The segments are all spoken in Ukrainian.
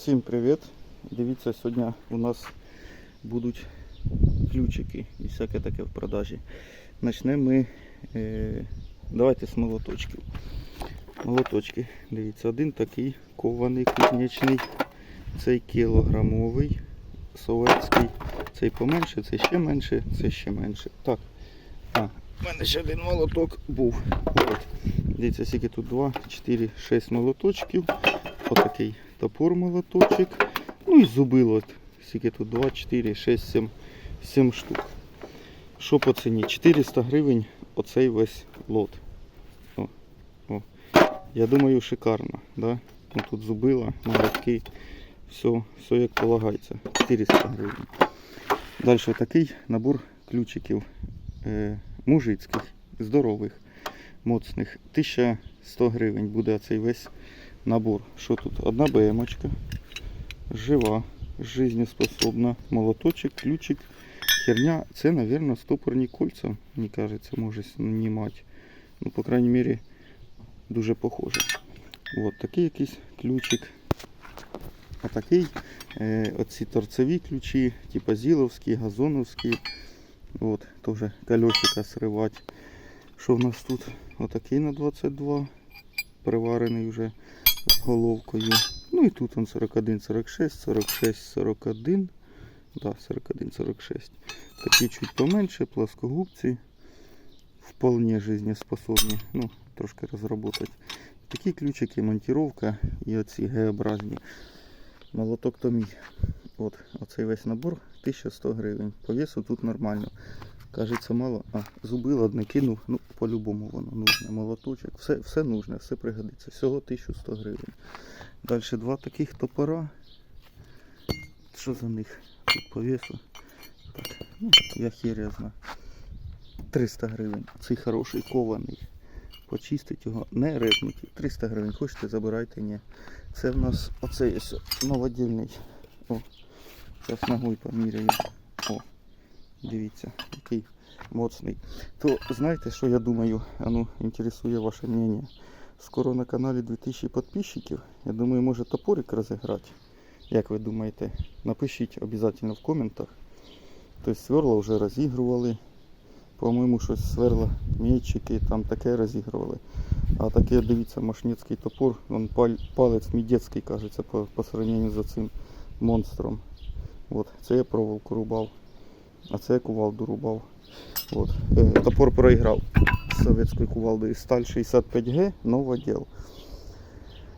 Всім привіт! Дивіться, сьогодні у нас будуть ключики і всяке таке в продажі. Почнемо ми. Е, давайте з молоточків. Молоточки. Дивіться, один такий кований кузнечний, цей кілограмовий, советський, цей поменше, цей ще менше, це ще менше. Так. А, в мене ще один молоток був. От. Дивіться, скільки тут 2, 4, 6 молоточків. Отакий топор молоточок. Ну і зубило. Скільки тут 2, 4, 6, 7, 7 штук. Що по ціні? 400 гривень оцей весь лот. О, о. Я думаю, шикарно. Да? Ну, тут зубила, молотки. Все, все як полагається. 400 гривень. Далі такий набор ключиків е, мужицьких, здорових, моцних. 1100 гривень буде цей весь набор. Що тут? Одна БМочка, жива, жизнеспособна, молоточок, ключик, херня. Це, мабуть, стопорні кольця, мені кажеться, може знімати. Ну, по крайній мірі, дуже похоже. От такий якийсь ключик. А такий, е, оці торцеві ключі, типа зіловські, газоновські. От, теж колесика сривати. Що в нас тут? Отакий на 22, приварений вже головкою. Ну і тут он 41, 46, 46, 41. Да, 41, 46. Такі чуть поменше, плоскогубці. Вполне жизнеспособні. Ну, трошки розробити. Такі ключики, монтировка і оці Г-образні. Молоток то мій. От, оцей весь набор 1100 гривень. По весу тут нормально. Кажеться, мало. А, зубило одне кинув. Ну, по-любому воно нужне. Молоточок. Все, все нужне, все пригодиться. Всього 1100 гривень. Далі два таких топора. Що за них? Тут по весу. Так, ну, я знаю. 300 гривень. Цей хороший кований. Почистить його, не репнуті. 300 гривень. Хочете, забирайте, ні. Це в нас оцей новодільний. О, зараз ногою поміряю. Дивіться, який моцний. То знаєте, що я думаю? А ну, інтересує ваше мнение. Скоро на каналі 2000 підписчиків. Я думаю, може топорик розіграти. Як ви думаєте? Напишіть обов'язково в коментах. Тобто сверла вже розігрували. По-моєму, щось сверла, м'ячики, там таке розігрували. А таке, дивіться, машницький топор, паль, палець мідецький, кажеться, по, по сравненню з цим монстром. От, це я проволоку рубав, а це я кувалду рубав. От. Е, топор проіграв з совєтською кувалдою. Сталь 65Г, новоділ.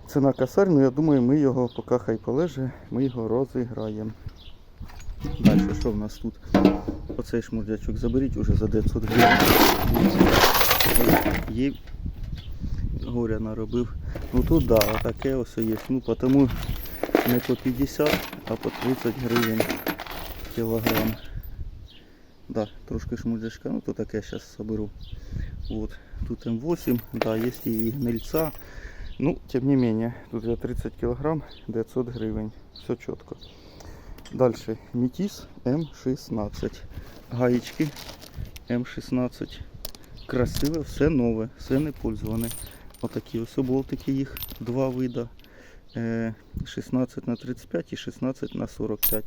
Ціна косарь, ну я думаю, ми його, поки хай полеже, ми його розіграємо. Далі, що в нас тут? Оцей шмурдячок заберіть уже за 900 гривень. Горя наробив. Ну тут да, таке ось є. Ну тому не по 50, а по 30 гривень кілограм. Да, трошки шмурдячка, ну то таке зараз соберу. Вот. Тут М8, да, є і гнильця. Ну, тим не менее, тут за 30 кілограм 900 гривень. Все чітко. Дальше Метис М16. Гаєчки М16. Красиве, все нове, все не пользоване. Отакі ось болтики їх, два вида. Е, 16 на 35 і 16 на 45.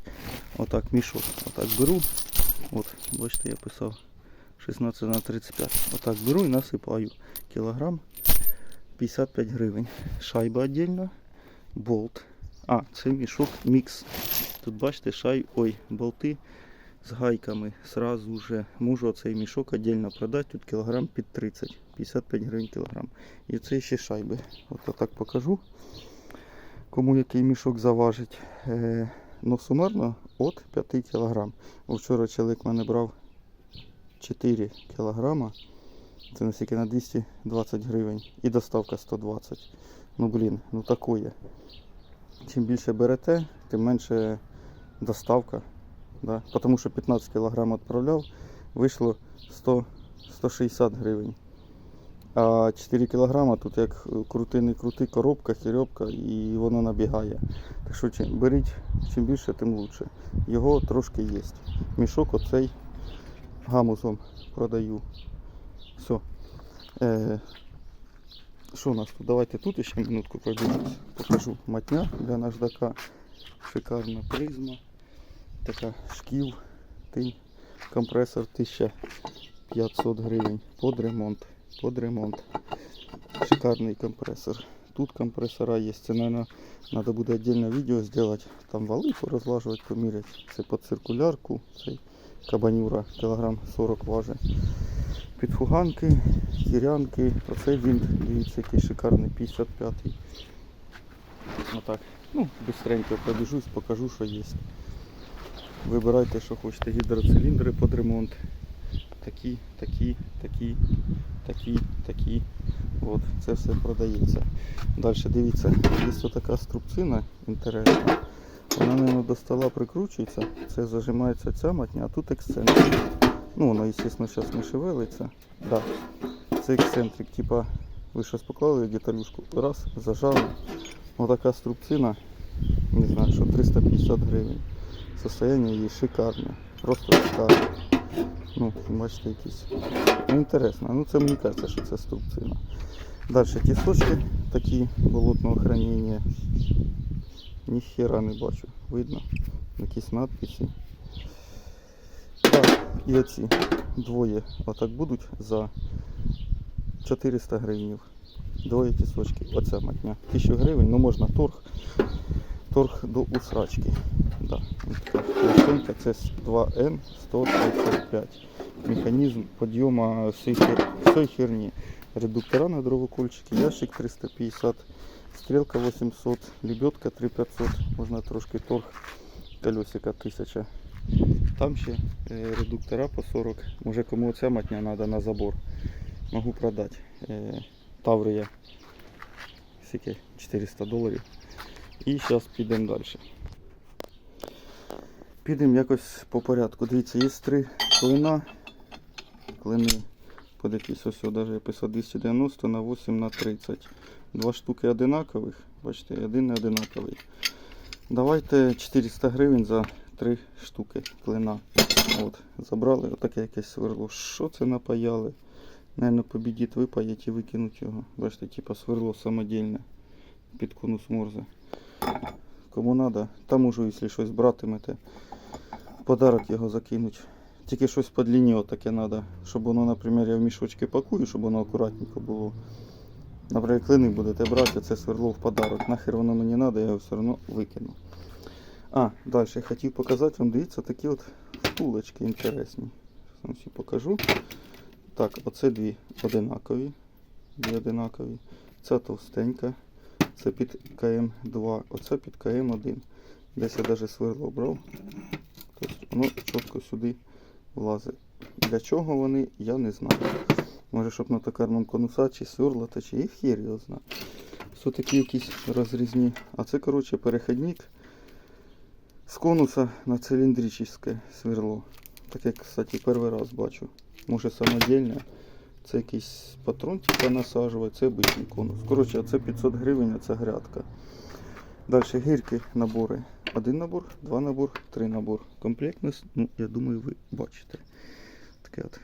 Отак мішок. Отак беру. От, бачите, я писав 16 на 35. Отак беру і насипаю. Кілограм 55 гривень. Шайба віддільно. Болт. А, це мішок мікс. Тут бачите, шай, ой, болти з гайками. Сразу же можу цей мішок віддільно продати. Тут кілограм під 30, 55 гривень кілограм. І це ще шайби. От так покажу. Кому який мішок заважить. Е, ну сумарно от 5 кілограм. Вчора чоловік мене брав 4 кілограма. Це наскільки на 220 гривень. І доставка 120. Ну блін, ну такое. Чим більше берете, тим менше доставка. Да? Тому що 15 кг відправляв, вийшло 100, 160 гривень. А 4 кг тут як крути не крути, коробка, хірьопка і воно набігає. Так що чим, беріть, чим більше, тим краще. Його трошки є. Мішок оцей гамузом продаю. Все. Е, що у нас тут? Давайте тут ще минутку пройдемось. Покажу матня для наждака. шикарна призма. Така шкіл, тинь, компресор 1500 гривень. Под ремонт. Под ремонт. Шикарний компресор. Тут компрессора есть. Це, наверное, надо буде отдельно відео зробити. Там вали порозлажувати, поміряти. Це під циркулярку. Цей кабанюра кілограм 40 важить. Підфуганки, кірянки. Оцей він, дивіться, який шикарний 55-й. Отак. Ну, быстренько пробіжусь, покажу, що є. Вибирайте, що хочете. Гідроциліндри під ремонт. Такі, такі, такі, такі, такі. От, це все продається. Далі дивіться, є така струбцина інтересна. Вона, мабуть, до стола прикручується. Це зажимається ця матня, а тут ексцентрик. Ну, воно, звісно, зараз не шевелиться. Да. Це ексцентрик, типа, ви щось поклали деталюшку, раз, зажали. Отака струбцина, не знаю, що 350 гривень. Состояние її шикарне. Просто шикарне. Ну, бачите, якісь. Інтересно. Ну це мені кажеться, що це струбцина. Далі тісочки такі болотного хранення. Ніхера не бачу. Видно. Якісь надписи. Так, і оці двоє отак будуть за 400 гривень. Двоє тісочки. Оця матня. 1000 гривень, ну можна торг. Торг до усрачки. Да. Машинка це 2N 135. Механізм підйому всієї херні. Редуктора на дровокольчики, ящик 350, стрелка 800, лебедка 3500, можна трошки торг, колесика 1000. Там ще е, редуктора по 40. Може кому оця матня треба на забор. Могу продати. Таврія. 400 доларів. І зараз підемо далі. Підемо якось по порядку. Дивіться, є три клина. Клини якісь ось я писав 290 на 8 на 30. Два штуки одинакових. Бачите, один не одинаковий. Давайте 400 гривень за три штуки клина. От, забрали отаке якесь сверло. Що це напаяли? Наверно, побідіть випаять і викинуть його. Бачите, типа сверло самодільне під конус морзе. Кому треба, там можу, якщо щось братимете, подарок його закинуть. Тільки щось по длині отаке треба, щоб воно, наприклад, я в мішочки пакую, щоб воно акуратненько було. Наприклад, клини будете брати, це сверло в подарок. Нахер воно мені треба, я його все одно викину. А, далі я хотів показати вам, дивіться, такі от втулочки інтересні. Зараз вам всі покажу. Так, оце дві одинакові. Дві одинакові. Ця товстенька. Це під КМ2, оце під КМ1. Десь я навіть сверло брав. Тобто воно чітко сюди влазить. Для чого вони, я не знаю. Може, щоб на токарному конуса чи сверла, та чи і хір його знає. Все такі якісь розрізні. А це, коротше, перехідник з конуса на циліндричне сверло. Таке, кстати, перший раз бачу. Може самодільне. Це якийсь патрон типа насаджувати, це обичний конус. Коротше, це 500 гривень, а це грядка. Далі гірки, набори. Один набор, два набор, три набор. Комплектність, ну, я думаю, ви бачите. Таке от.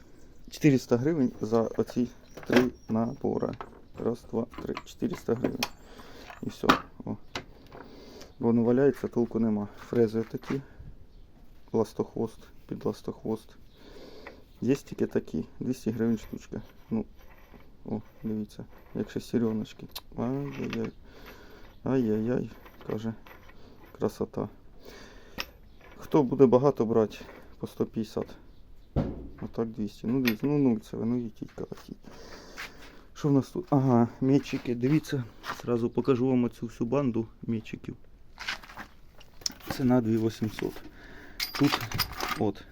400 гривень за оці три набори. Раз, два, три. 400 гривень. І все. О. Воно валяється, толку нема. Фрези такі. Ластохвост, під ластохвост. Є тільки такі. 200 гривень штучка. Ну, о, дивіться, як шестереночки. Ай-яй-яй. Ай-яй-яй, каже. Красота. Хто буде багато брати по 150? Отак 200. Ну дивіться, ну нульцеве, ну їтіть колотіть. Що в нас тут? Ага, мечики. Дивіться, зразу покажу вам оцю всю банду мечиків. Ціна 2800. Тут от,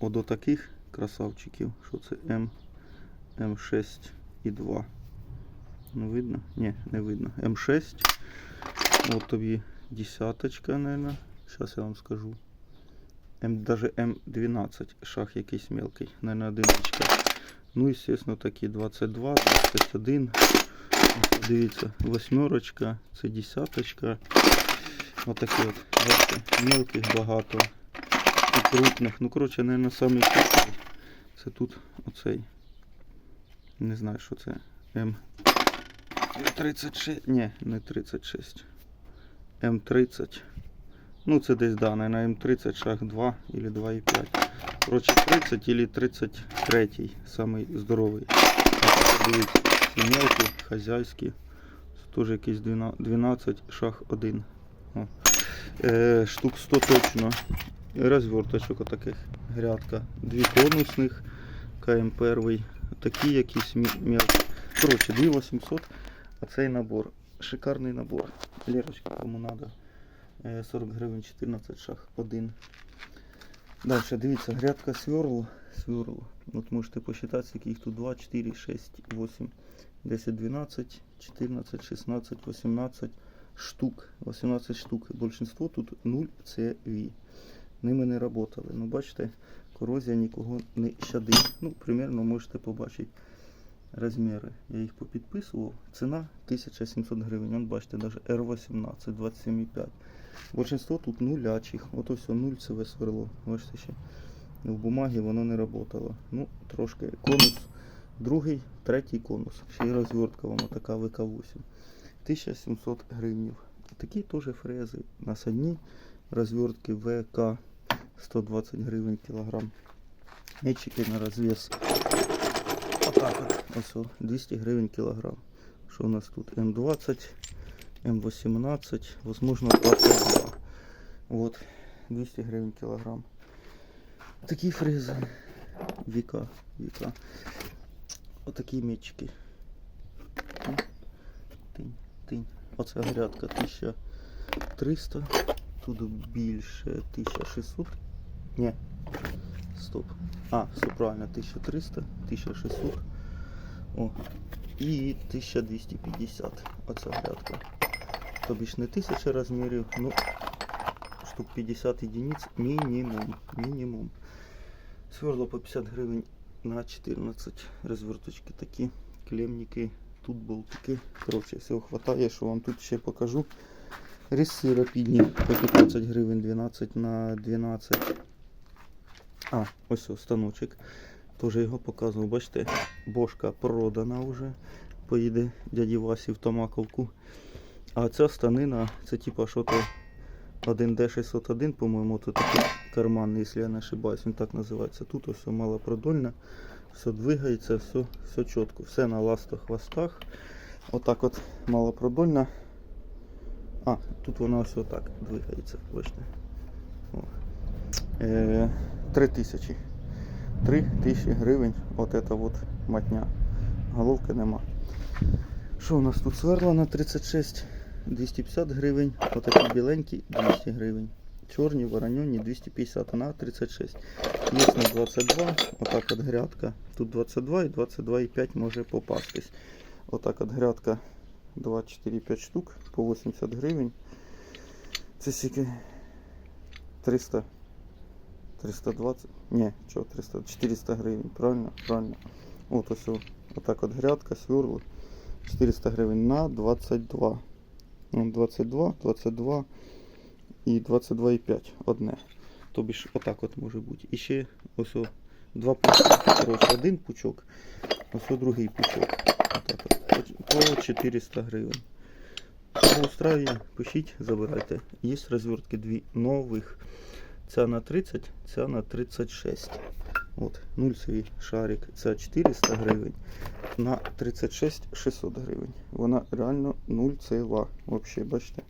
от до таких красавчиків. Що це М, М6 і 2. Ну видно? Ні, не видно. М6. От тобі десяточка, наверное. Сейчас я вам скажу. М, даже М12 шах якийсь мелкий, наверное, одиничка. Ну, естественно, такі 22, 21. Дивіться, восьмерочка, це десяточка. Отакі от, бачите, мелких багато. І крупних. Ну, коротше, наверное, самий крупний. Це тут оцей. Не знаю, що це. М. 36. Ні, не 36. М30. Ну, це десь да, на М30 шаг 2 или 2,5. Короче, 30 или 33, самий здоровий. Дивіться, ці мелкі, хазяйські. Це теж якийсь 12, 12 шаг 1. О. Е, штук 100 точно. Розверточок отаких грядка. Дві конусних, КМ1. Такі якісь мелкі. Коротше, 2800. А цей набор. Шикарний набор. Лерочка, кому надо. Е, 40 гривень 14 шаг 1. Далі, дивіться, грядка сверл. Сверл. От можете посчитати, скільки їх тут 2, 4, 6, 8, 10, 12, 14, 16, 18 штук. 18 штук. Большинство тут 0 CV. Ними не працювали. Ну, бачите, корозія нікого не щадить. Ну, примерно можете побачити розміри. Я їх попідписував. Ціна 1700 гривень. Вон, бачите, навіть R18, 27,5. Большинство тут нулячих. От ось о, нульцеве сверло. Бачите ще. В бумагі воно не працювало. Ну, трошки. Конус другий, третій конус. Ще й розвертка вам така ВК8. 1700 гривнів. Такі теж фрези. Насадні розвертки ВК 120 гривень кілограм. Мечики на от. Ось о, 200 гривень кілограм. Що у нас тут? М20, М18, возможно 22. Вот, 200 гривень кілограм. Такі фрези. Віка, віка. Отакі мечики. Тинь, тинь. Оце грядка 1300. Тут більше 1600. Ні. Стоп. А, все правильно, 1300, 1600. О. І 1250. Оця грядка. Тобі ж не 1000 розмірів, ну штук 50 единиць мінімум. Мінімум. Сверло по 50 гривень на 14 розверточки такі, клемники, тут болтики. Коротше, всього хватає, що вам тут ще покажу. Ріси рапідні по 15 гривень 12 на 12. А, ось ось станочок. Теж його показував. Бачите, бошка продана вже. Поїде дяді Васі в Томаковку. А ця станина, це типа що то 1D601, по-моєму, це такий карманний, якщо я не ошибаюсь, він так називається. Тут ось малопродольне, все двигається, все, все чітко, все на ластах, хвостах. Отак от малопродольна. А, тут вона ось отак двигається, бачите. Е, 3 тисячі. 3 тисячі гривень. От это вот матня. Головки нема. Що у нас тут сверла на 36 250 гривень. Отакі біленькі 200 гривень. Чорні, воронені 250 на 36. Є на 22. Отак от грядка. Тут 22 і 22,5 може попастись. Отак от грядка 2, 4, 5 штук по 80 гривень. Це скільки 300. 320. Ні, чого 300, 400 гривень, правильно? Правильно. От ось отак от грядка, сверло. 400 гривень на 22. Ну, 22, 22 і 22,5 одне. Тобі ж отак от може бути. І ще ось о, два пучки. Один пучок, ось о другий пучок. Отак от. По- По 400 гривень. Кого устраює, пишіть, забирайте. Є розвертки дві нових. Ця на 30, ця на 36. От, нульцевий шарик. Це 400 гривень. На 36 600 гривень. Вона реально нульцева. Взагалі, бачите?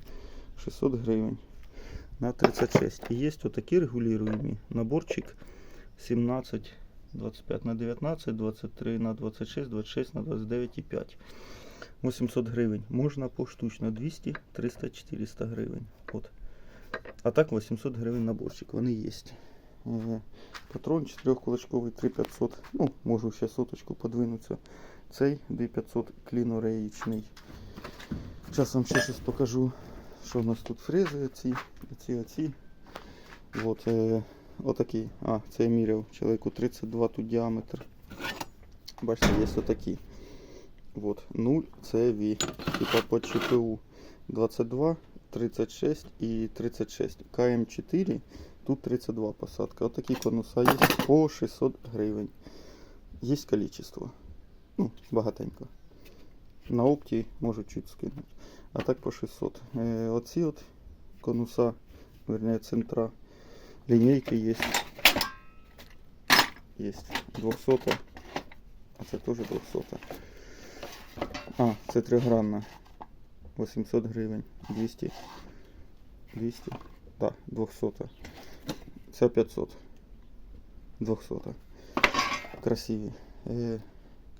600 гривень. На 36. І є отакі регулюємі. Наборчик 17, 25 на 19, 23 на 26, 26 на 29 і 5. 800 гривень. Можна поштучно 200, 300, 400 гривень. От. А так 800 гривень наборчик, вони є. Патрон 4 кулачковий 3500. Ну, можу ще соточку подвинутися. Цей 2500 клінореїчний. Вам ще щось покажу, що у нас тут фрези, ці, оці, оці. От, е, отакі. А, це я міряв чоловіку 32 тут діаметр. Бачите, є отакі. Вот, 0 CV, типа по ЧПУ 22, 36 і 36. КМ4, тут 32 посадка. Вот такі конуса є по 600 гривень. Є количество. Ну, багатенько. На опті можу чуть скинути. А так по 600. Е, оці от конуса вернее центра. Линейки есть. Есть 200. А це теж 200. А, це тригранна. 800 гривень. 200. 200. Так, 200. Ця 500. 200. Красиві. Е,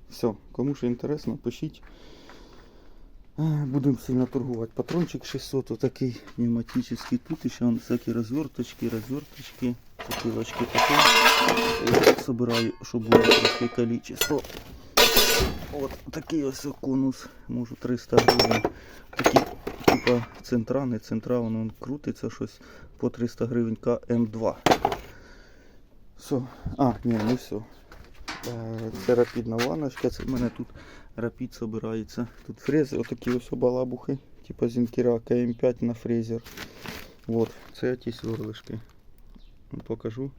все, кому що інтересно, пишіть. Е, Будемо сильно торгувати. Патрончик 600, отакий пневматический. Тут ще он всякі розверточки, розверточки, бутилочки такі. Я собираю, щоб було трошки количество. От такий ось конус, можу 300 гривень. Такі, типа центра, не центра, воно крутиться щось по 300 гривень КМ2. Все. А, ні, не все. Е, Це рапідна ванночка, це в мене тут рапід собирається. Тут фрези, отакі ось балабухи, типа зінкера КМ5 на фрезер. Вот, це ті сверлишки. Покажу,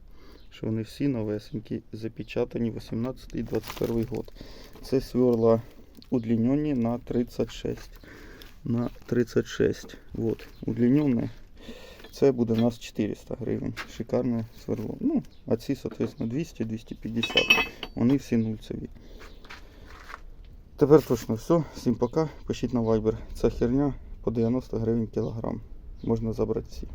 що вони всі новесенькі, запечатані 18-21 год. Це сверла удлінені на 36. На 36. Вот, удлінене. Це буде у нас 400 гривень. Шикарне сверло. Ну, а ці, соответственно, 200-250. Вони всі нульцеві. Тепер точно все. Всім пока. Пишіть на Viber. Ця херня по 90 гривень кілограм. Можна забрати всі.